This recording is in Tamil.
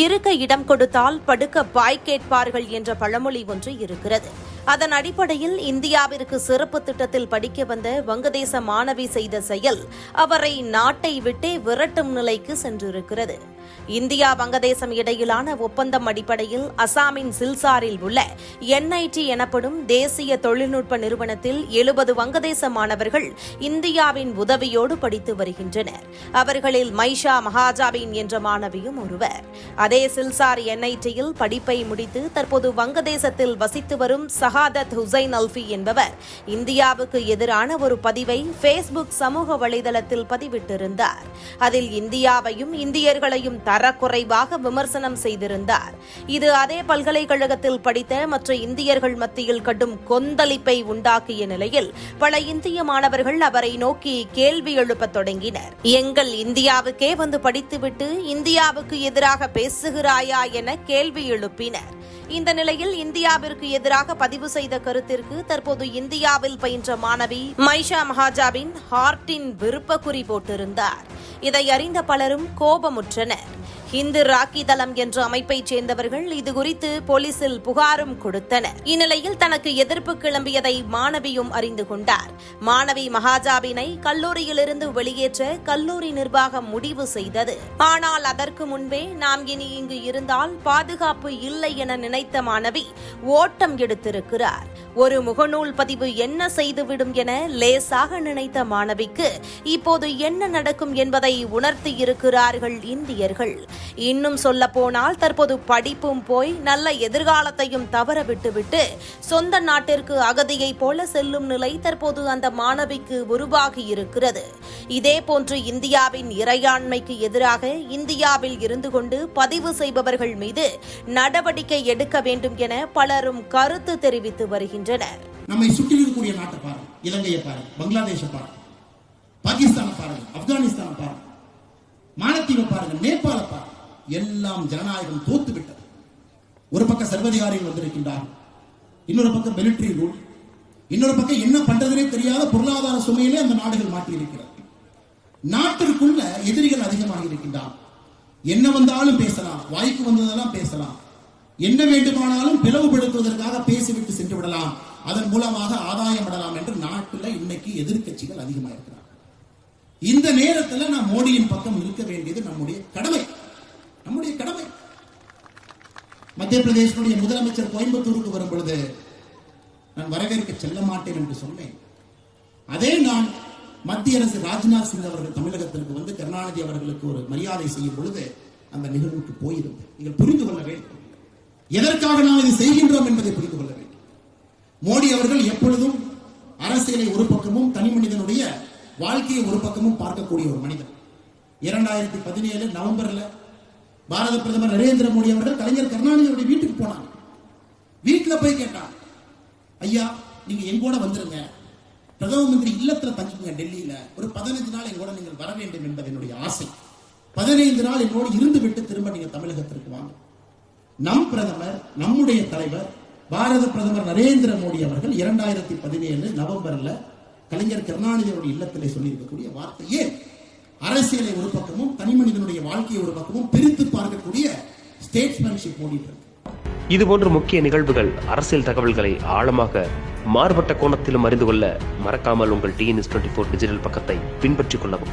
இருக்க இடம் கொடுத்தால் படுக்க பாய் கேட்பார்கள் என்ற பழமொழி ஒன்று இருக்கிறது. அதன் அடிப்படையில் இந்தியாவிற்கு சிறப்பு திட்டத்தில் படிக்க வந்த வங்கதேச மாணவி செய்த செயல் அவரை நாட்டை விட்டே விரட்டும் நிலைக்கு சென்றிருக்கிறது. இந்தியா வங்கதேசம் இடையிலான ஒப்பந்தம் அடிப்படையில் அசாமின் சில்சாரில் உள்ள என்ஐடி எனப்படும் தேசிய தொழில்நுட்ப நிறுவனத்தில் எழுபது வங்கதேச மாணவர்கள் இந்தியாவின் உதவியோடு படித்து வருகின்றனர். அவர்களில் மைஷா மகாஜாபின் என்ற மாணவியும் ஒருவர். அதே சில்சார் என்ஐடியில் படிப்பை முடித்து தற்போது வங்கதேசத்தில் வசித்து வரும் சஹாதத் ஹுசைன் அல்ஃபி என்பவர் இந்தியாவுக்கு எதிரான ஒரு பதிவை ஃபேஸ்புக் சமூக வலைதளத்தில் பதிவிட்டிருந்தார். அதில் இந்தியாவையும் இந்தியர்களையும் தரக்குறைவாக விமர்சனம் செய்திருந்தார். இது அதே பல்கலைக்கழகத்தில் படித்த மற்ற இந்தியர்கள் மத்தியில் கடும் கொந்தளிப்பை உண்டாக்கிய நிலையில் பல இந்திய மாணவர்கள் அவரை நோக்கி கேள்வி எழுப்பத் தொடங்கினர். எங்கள் இந்தியாவுக்கே வந்து படித்துவிட்டு இந்தியாவுக்கு எதிராக பேசுகிறாயா என கேள்வி எழுப்பினர். இந்த நிலையில் இந்தியாவிற்கு எதிராக பதிவு செய்த கருத்திற்கு தற்போது இந்தியாவில் பயின்ற மாணவி மைஷா மஹாஜாவின் ஹார்ட்டின் விருப்ப குறி போட்டிருந்தார். இதை அறிந்த பலரும் கோபமுற்றனர். ஹிந்து ராக்கி தளம் என்ற அமைப்பைச் சேர்ந்தவர்கள் இதுகுறித்து போலீசில் புகாரும் கொடுத்தனர். இந்நிலையில் தனக்கு எதிர்ப்பு கிளம்பியதை மாணவியும் அறிந்து கொண்டார். மாணவி மகாஜாபினை கல்லூரியிலிருந்து வெளியேற்ற கல்லூரி நிர்வாகம் முடிவு செய்தது. ஆனால் அதற்கு முன்பே நாம் இனி இங்கு இருந்தால் பாதுகாப்பு இல்லை என நினைத்த மாணவி ஓட்டம் எடுத்திருக்கிறார். ஒரு முகநூல் பதிவு என்ன செய்துவிடும் என லேசாக நினைத்த மாணவிக்கு இப்போது என்ன நடக்கும் என்பதை உணர்த்தி இருக்கிறார்கள் இந்தியர்கள். இன்னும் சொல்ல போனால் தற்போது படிப்பும் போய் நல்ல எதிர்காலத்தையும் தவற விட்டுவிட்டு சொந்த நாட்டிற்கு அகதியைப் போல செல்லும் நிலை தற்போது அந்த மாணவிக்கு உருவாகி இருக்கிறது. இதே போன்று இந்தியாவின் இறையாண்மைக்கு எதிராக இந்தியாவில் இருந்து கொண்டு பதிவு செய்பவர்கள் மீது நடவடிக்கை எடுக்க வேண்டும் என பலரும் கருத்து தெரிவித்து வருகின்றனர். நம்மை சுற்றி இருக்கக்கூடிய நாட்டை பாருங்க. இலங்கையை பாருங்க. பங்களாதேஷை பாருங்க. பாகிஸ்தானை பாருங்க. ஆப்கானிஸ்தானை பாருங்க. மாலத்தீவை பாருங்க. எல்லாம் ஜனநாயகம் தோத்து விட்டது ஒரு பக்கம் சர்வதிகாரிகள் வந்திருக்கின்றார்கள். இன்னொரு பக்கம் மிலிட்டரி ரூல் இன்னொரு பக்கம் என்ன பண்றதுனே தெரியாத பொருளாதார சுமையிலே அந்த நாடுகள் மாட்டியிருக்கிறது. நாட்டிற்குள்ள எதிரிகள் அதிகமாக இருக்கின்றார் என்ன வந்தாலும் பேசலாம் வாய்க்கு வந்ததெல்லாம் பேசலாம். என்ன வேண்டுமானாலும் பிளவுபடுத்துவதற்காக பேசிவிட்டு சென்று விடலாம். அதன் மூலமாக ஆதாயம் விடலாம் என்று நாட்டில் இன்னைக்கு எதிர்கட்சிகள் அதிகமாக இருக்கிறார் இந்த நேரத்தில் நான் மோடியின் பக்கம் இருக்க வேண்டியது நம்முடைய கடமை நம்முடைய கடமை மத்திய பிரதேசனுடைய முதலமைச்சர் கோயம்புத்தூருக்கு வரும் பொழுது நான் வரவேற்க செல்ல மாட்டேன் என்று சொன்னேன். அதே நான் மத்திய அரசு ராஜ்நாத் சிங் அவர்கள் தமிழகத்திற்கு வந்து கருணாநிதி அவர்களுக்கு ஒரு மரியாதை செய்யும் பொழுது அந்த நிகழ்வுக்கு போயிருந்தேன். நீங்கள் புரிந்து கொள்ள வேண்டும். எதற்காக நாம் இதை செய்கின்றோம் என்பதை புரிந்து கொள்ள வேண்டும். மோடி அவர்கள் எப்பொழுதும் அரசியலை ஒரு பக்கமும் தனி மனிதனுடைய வாழ்க்கையை ஒரு பக்கமும் பார்க்கக்கூடிய ஒரு மனிதன் இரண்டாயிரத்தி பதினேழு நவம்பர்ல பாரத பிரதமர் நரேந்திர மோடி அவர்கள் கலைஞர் கருணாநிதியுடைய வீட்டுக்கு போனாங்க. வீட்டுல போய் கேட்டான் ஐயா நீங்க எங்கூட வந்துருங்க. பிரதம மந்திரி இல்லத்துல தங்கிக்குங்க டெல்லியில. ஒரு பதினைந்து நாள் எங்கூட நீங்கள் வர வேண்டும் என்பது என்னுடைய ஆசை. பதினைந்து நாள் என்னோடு இருந்து விட்டு திரும்ப நீங்க தமிழகத்திற்கு வாங்க. நம் பிரதமர் நம்முடைய தலைவர் பாரத பிரதமர் நரேந்திர மோடி அவர்கள் இரண்டாயிரத்தி பதினேழு நவம்பர்ல கலைஞர் கருணாநிதியோட இல்லத்திலே சொல்லியிருக்கக்கூடிய வார்த்தை ஏன் அரசியலை ஒரு பக்கமும் தனி மனிதனுடைய வாழ்க்கையை ஒரு பக்கமும் பிரித்து பார்க்கக்கூடிய ஸ்டேட்ஸ்மேன்ஷிப் ஓடிட்டு இருக்கு. இதுபோன்ற முக்கிய நிகழ்வுகள் அரசியல் தகவல்களை ஆழமாக மாறுபட்ட கோணத்திலும் அறிந்து கொள்ள மறக்காமல் உங்கள் டிஎன்எஸ் டுவெண்ட்டி ஃபோர் டிஜிட்டல் பக்கத்தை பின்பற்றிக் கொள்ளவும்.